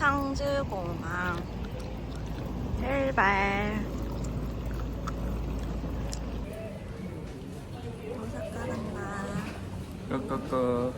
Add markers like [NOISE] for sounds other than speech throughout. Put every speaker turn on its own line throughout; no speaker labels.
상주공항. 출발. 오사카 간다.
꺼꺼꺼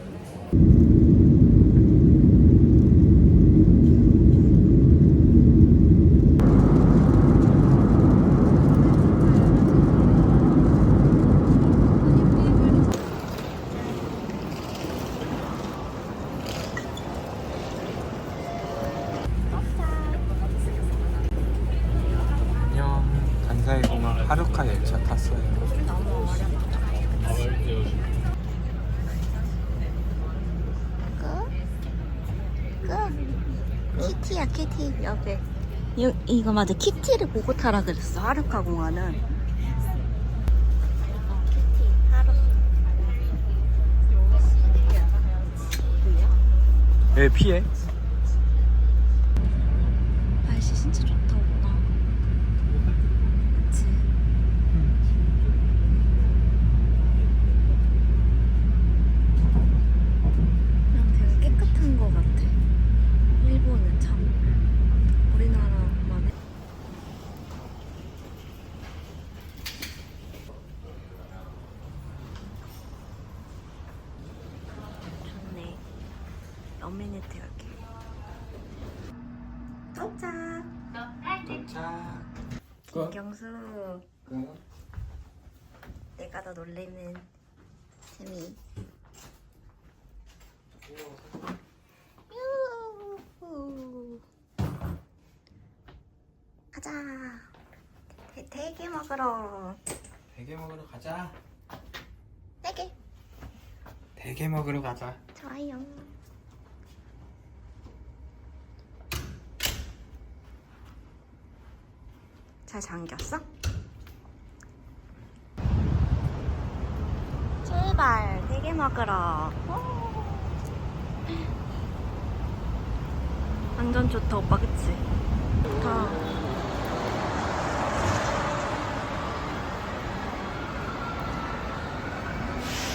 안녕 간사이 공항 하루카 열차 탔어요
너무 어렵다 끝? 끝? 키티야 키티 옆에 이, 이거 맞아. 키티를 보고 타라 그랬어. 하루카 공항은. 어, 키티 하루
왜 피해?
날씨 진짜 좋다 오빠 그치? 그냥 되게 깨끗한 것 같아 일본은 참 우리나라만 해 좋네 어미니트 여기 도착
도착
김경수 더 놀래는 재미. 유후. 가자. 대, 대게 먹으러.
대게 먹으러 가자.
대게.
대게 먹으러 가자.
좋아요. 잘 잠겼어? 출발 대게 먹으러 오. 완전 좋다 오빠 그치? 좋다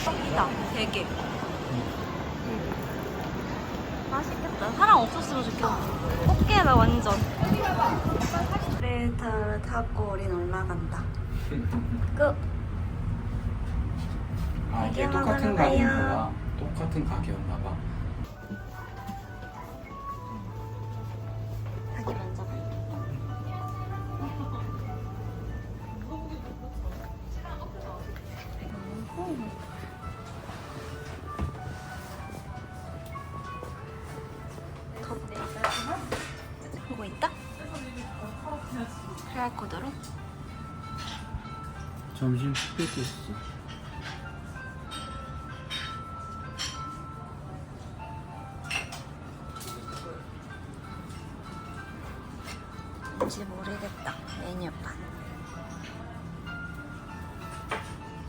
떡이다 대게 맛있겠다. 사람 없었으면 좋겠다. 꽃게다 완전. 엘리베이터를 타고 우린 올라간다. [LAUGHS] 끝.
아 이게 똑같은 가게인가. 봐 똑같은 가게였나 봐
자기 먼저 가. 덥다. 보고 있다? QR코드로?
점심 식대도 있어
뭔지 모르겠다. 메뉴판.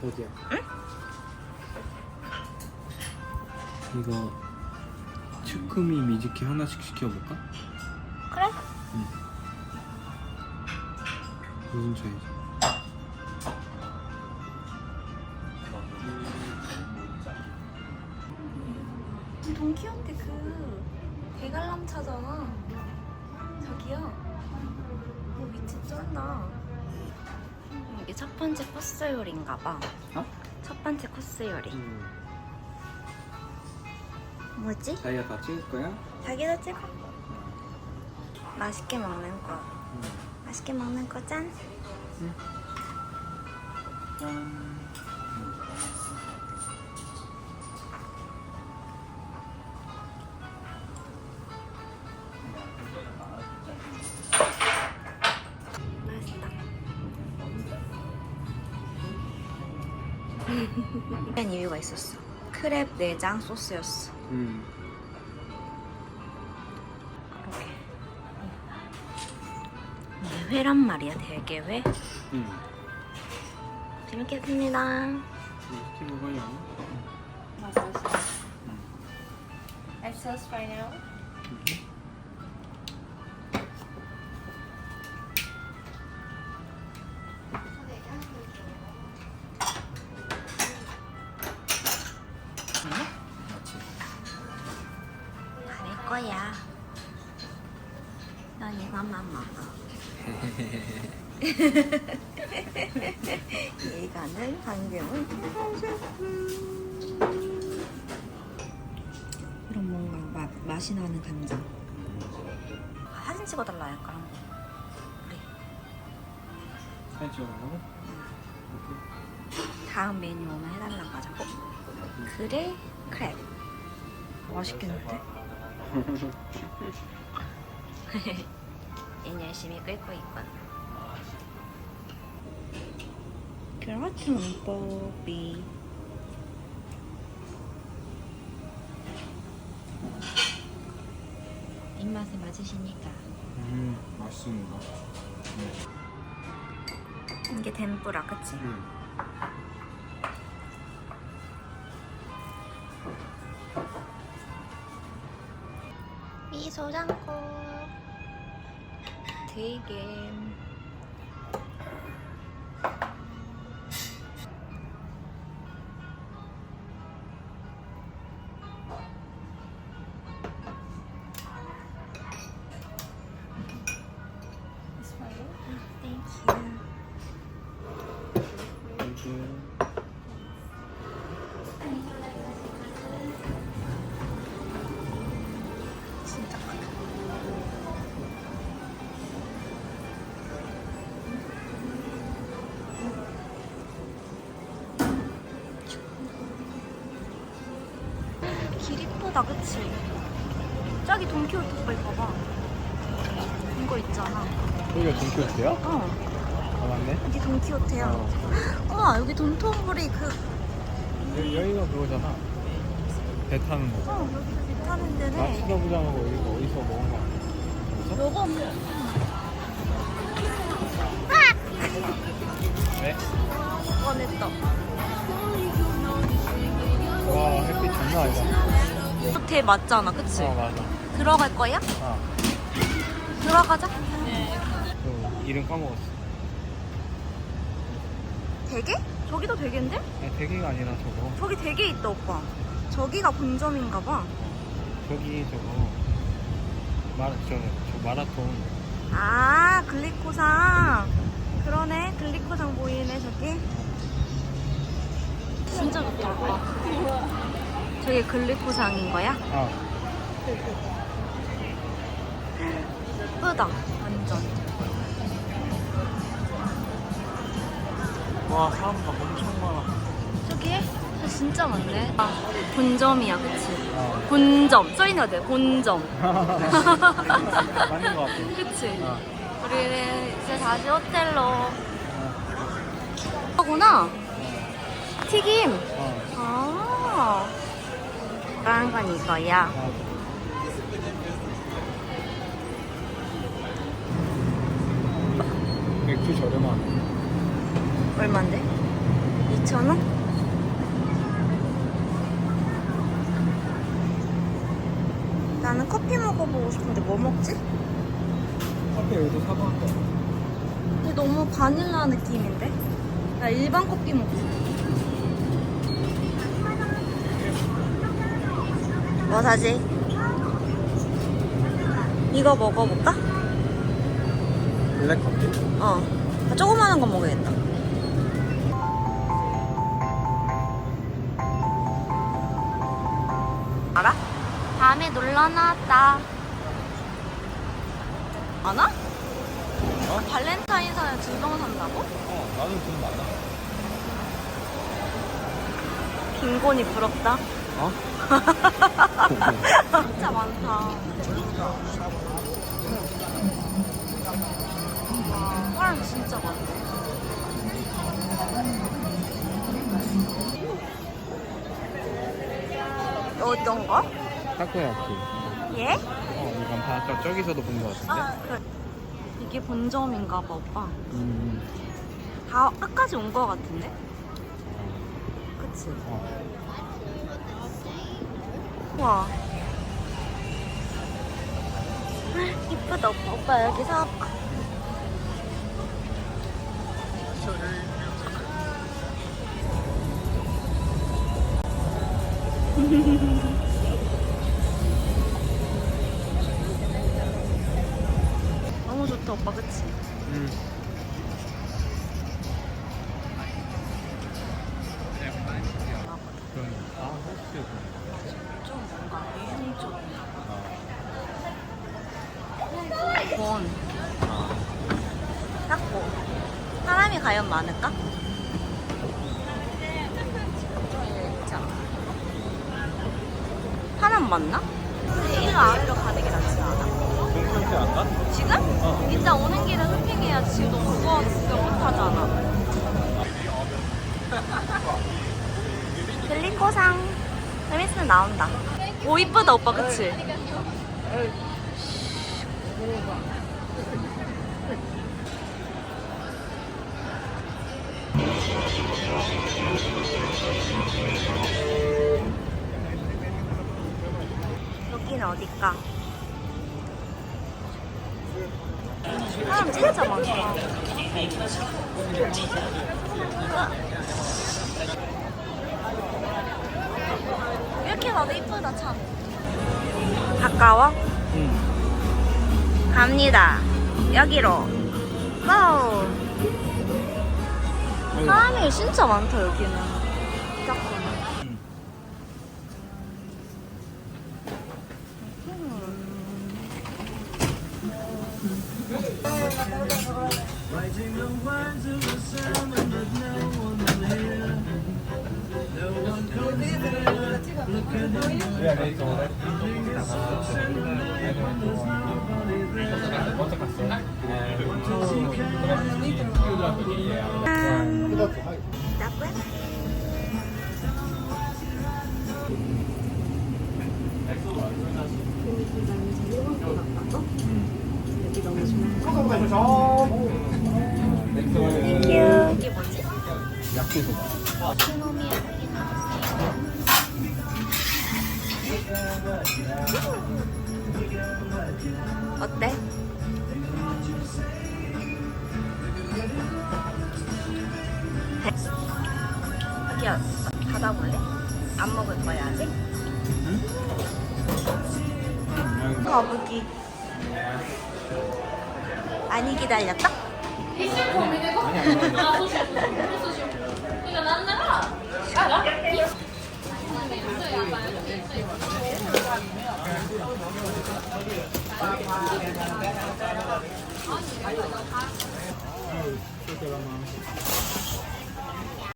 어디야? 이거 츠크미 미즈키 하나씩 시켜볼까?
그래?
무슨 차이지?
돈키호테 그 대관람 차잖아. 저기요. 뭐 위치 쩐다. 이게 첫 번째 코스 요리인가 봐.
어?
첫 번째 코스 요리.
음.
뭐지?
자기가 다 찍을 거야?
자기도 찍어. 맛있게 먹는 거. 맛있게 먹는 거 짠.
짠
있었어. 크랩 내장 소스였어.
음.
그러게. 이게 회란 말이야, 대게 회.
음.
재밌겠습니다.
맛있게 먹어요
It's sauce right now. 다낼 거야. 난 이것만 먹어. [LAUGHS] 이거는 방금은 이런 뭔가 맛, 맛이 나는 간장. 아, 사진 찍어달라 할까? 그래.
살짝
다음 메뉴 오면 해달라고 하자고. 그래 크랩. 맛있겠는데? [LAUGHS] 이 열심히 끓고 있군. 그렇죠, 뽀삐. 입맛에 맞으시니까.
음 맛있습니다
이게 덴뿌라, 그치?
음.
미소장국 길 이쁘다, 그치? 저기 돈키호테 빨리 봐봐. 이거 있잖아.
여기가 돈키호테야?
어,
아 맞네
여기 돈키호테야.
어.
어머, 여기 돈톤부리 그,
여기, 여기가 그거잖아 배 타는 거
어, 여기 배 타는
나
데네.
수더부장하고 여기가 어디서 먹은 거 아니야?
요거
네?
꺼냈다.
와 햇빛 장난 아니다
호텔 맞잖아, 그치?
어 맞아
들어갈 거야?
아
들어가자.
그 이름 까먹었어
대게? 저기도 대게인데?
아니 대게가 아니라 저거
저기 대게 있다, 오빠. 저기가 본점인가 봐.
저기 저거 마, 저, 저 마라톤
아, 글리코상. 그러네, 글리코상 보이네, 저기. 저게 글리코상인 거야?
아
예쁘다, 완전.
와 사람 막 엄청 많아
저기? 저 진짜 많네. 아, 본점이야, 그치?
아
본점. 써있는 거 같아, 본점. [LAUGHS]
맞는 거 같아
그치?
아,
우리는 이제 다시 호텔로.
아,
하구나. 튀김.
어,
아. 다른 건 이거야.
아. 맥주 저렴하네
얼만데? 2,000원? 나는 커피 먹어보고 싶은데 뭐 먹지?
커피 여기서 사고 한 거.
근데 너무 바닐라 느낌인데? 나 일반 커피 먹고 싶어. 뭐 사지? 이거 먹어볼까?
블랙 커피?
어. 조그마한 거 먹어야겠다. 알아? 밤에 놀러 나왔다. 안 와?
어?
발렌타인사에 진동 산다고?
어, 나는 돈 많아.
빈곤이 부럽다.
어?
진짜 많다. 와, 사람 진짜 많네. 어떤 거?
타코야키.
예?
어, 이 간판 아까 저기서도 본거 같은데?
아, 그 이게 본점인가 봐, 오빠.
음.
다 끝까지 온 거 같은데? 그치?
어.
와. 이쁘다, 오빠. 오빠 여기 사올 [LAUGHS] 과연 많을까? 사람 많나? 근데 일로 아래로 가는 게 낫지 않아?
괜찮지 않나?
지금?
어.
일단 오는 길에 쇼핑해야지 지금 너무 무거워서 진짜 못하잖아 [LAUGHS] 좀 있으면 나온다 오 이쁘다 오빠 그치? 여기는 어딜까? 사람 진짜 많다. 이렇게 봐도 이쁘다 참. 가까워?
응.
갑니다. 여기로. 고! 사람이 진짜 많다 여기는. 땡큐. 이게 뭐지?
약기소바.
어때? 자기야 받아볼래? 안 먹을 거야 아직? 거북이 많이 기다렸다?
아니 아니. 好了吗？对吧？好了吗？